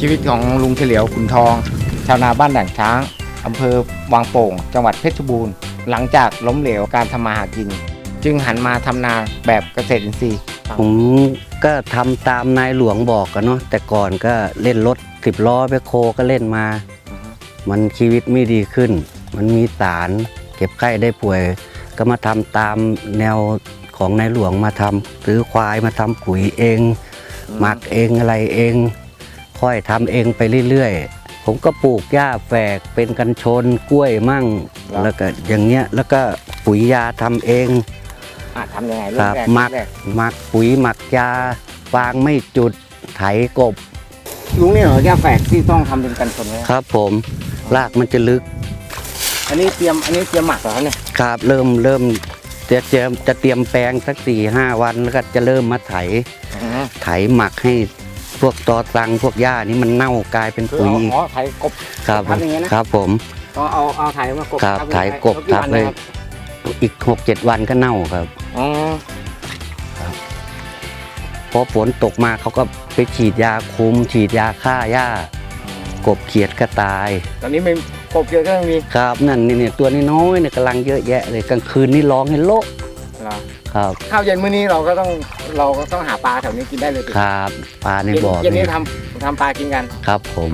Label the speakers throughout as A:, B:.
A: ชีวิตของลุงเฉลียวขุนทอง ชาวนาบ้านด่านช้างอำเภอวังโป่ง จังหวัดเพชรบูรณ์ หลังจากล้มเหลวการทำมาหากิน จึงหันมาทำนาแบบเกษตรอินทรีย์
B: ผมก็ทำตามนายหลวงบอกกันเนาะแต่ก่อนก็เล่นรถสิบล้อไปโคก็เล่นมา มันชีวิตไม่ดีขึ้น มันมีสาร เก็บไข้ได้ป่วย ก็มาทำตามแนวของนายหลวงมาทำซื้อควายมาทำปุ๋ยเอง หมักเองอะไรเอง ค่อยทำเองไปเรื่อยๆ ผมก็ปลูกหญ้าแฝกเป็นกันชนกล้วยมั่ง แล้วก็อย่างเงี้ยแล้วก็ปุ๋ยยาทำเอง
A: อะทำยังไง
B: ค
A: เริ่
B: รั
A: ม
B: บ
A: แรก
B: หมัก
A: แรก
B: หมักปุ๋ยหมักยาฟางไม่จุดไถกบ
A: ลุงนี่เหรอแก้แฝกที่ต้องทำเป็นกันชนไหม
B: ครับ ผมรากมันจะลึก
A: อันนี้เตรียมอันนี้เตรียมหมักเหรอเนี่ย
B: ครับเริ่มเริ่มจะจะจะเตรียมแปลงสักสี่ห้าวันแล้วก็จะเริ่มมาไถ
A: อืม
B: ไถหมักให้ พวกตอตังพวกหญ้านี่มันเน่ากลายเป็น
A: คือ
B: ปุ๋ย
A: เอา
B: อีก
A: อ๋อไถกบ
B: ครับ
A: ทำอย่างเงี้ยนะ
B: ครับผม
A: ก็เอาเอาไถมากบ
B: ครับ
A: ทั
B: ไถกบ
A: แล้ว
B: ทับ
A: วัน
B: เลย
A: นะครับ
B: อีกหกเจ็ดวันก็เน่าครับ
A: อ๋อ
B: พอฝนตกมาเขาก็ไปฉีดยาคุม ฉีดยาฆ่าหญ้ากบเขียดก็ตาย
A: ตอนนี้ไม่กบเยอะก็ยังมี
B: ครับนั่นนี่เนี่ยตัวนี้น้อยๆเนี่ยกำลังเยอะแยะเลยกลางคืนนี่ร้องให้โละ
A: เหรอ
B: ครับ
A: ข้าวเย็นมื้อนี้เราก็ต้องเราก็ต้องหาปลาแถวนี้กินได้เลยสิ
B: ครับปลาใน
A: เย็น
B: บ่อ
A: เย็นนี้
B: นี่
A: ทำทำปลากินกัน
B: ครับผม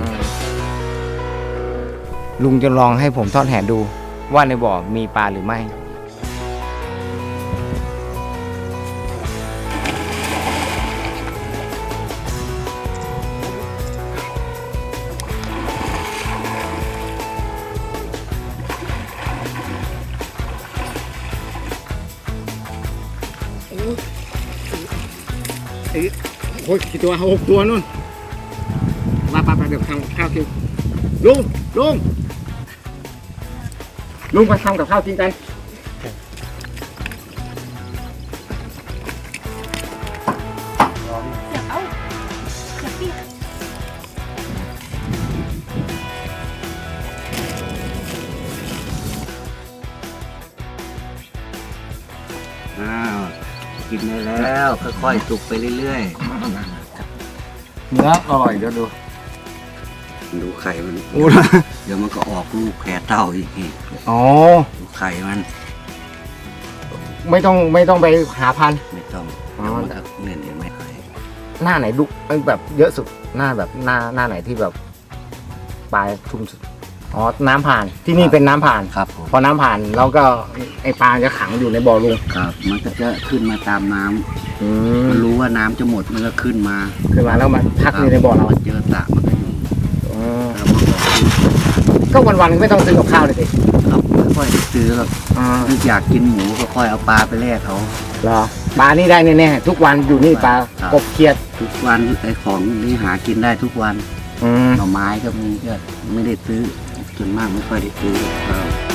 A: ลุงจะลองให้ผมทอดแหดูว่าในบ่อมีปลาหรือไม่ โอ้ยกี่ตัวหกตัวนู่นมาปลาปลาเดี๋ยวทำข้าวกินลุงลุงลุงมาทำกับข้าวกินกัน
C: เสียบเอาเสียบปีก
B: อ้าว กินได้แล้วค่อยๆสุกไปเรื่อย
A: เนื้ออร่อยเดี๋ยวดู
B: ๆ ดูไข่มัน
A: โอ้
B: เดี๋ยวมันก็ออกลูกแพรเต้าอีกนี่
A: อ๋อ
B: ดูไข่มัน
A: ไม่ต้องไม่ต้องไปหาพันธุ์
B: ไม่ต้อง
A: อ๋อ
B: เดี๋ยวมันก็เนี่ยเห็นไหมไข่
A: หน้าไหนดุแบบเยอะสุดหน้าแบบหน้าหน้าไหนที่แบบปลายทุ่มสุด อ๋อ น้ำผ่าน ที่นี่เป็นน้ำผ่าน
B: ครับผม
A: พอน้ำผ่านแล้วก็ไอปลาจะขังอยู่ในบ่อลุง
B: ครับมันก็จะขึ้นมาตามน้ำ
A: อืม
B: มันรู้ว่าน้ำจะหมดมันก็ขึ้นมา
A: ขึ้นมาแล้วมาพักอยู่ในบ่อเรา
B: เจอสระมันก็อยู่
A: อืม
B: ครับมันก็ขึ้น
A: ก็วันๆไม่ต้องซื้อกับข้าวเลยสิ
B: ครับค่อยๆซื้อครับ
A: อ่า
B: นึกอยากกินหมูก็ค่อยเอาปลาไปแลกเขา
A: เหรอปลานี่ได้แน่ๆทุกวันอยู่นี่ปลา
B: ครับ
A: กบเขียด
B: ทุกวันไอ้ของนี่หากินได้ทุกวัน
A: อืม
B: หน่อไม้ก็มีก็ไม่ได้ซื้อ ส่วนมากไม่ค่อยได้ซื้อครับ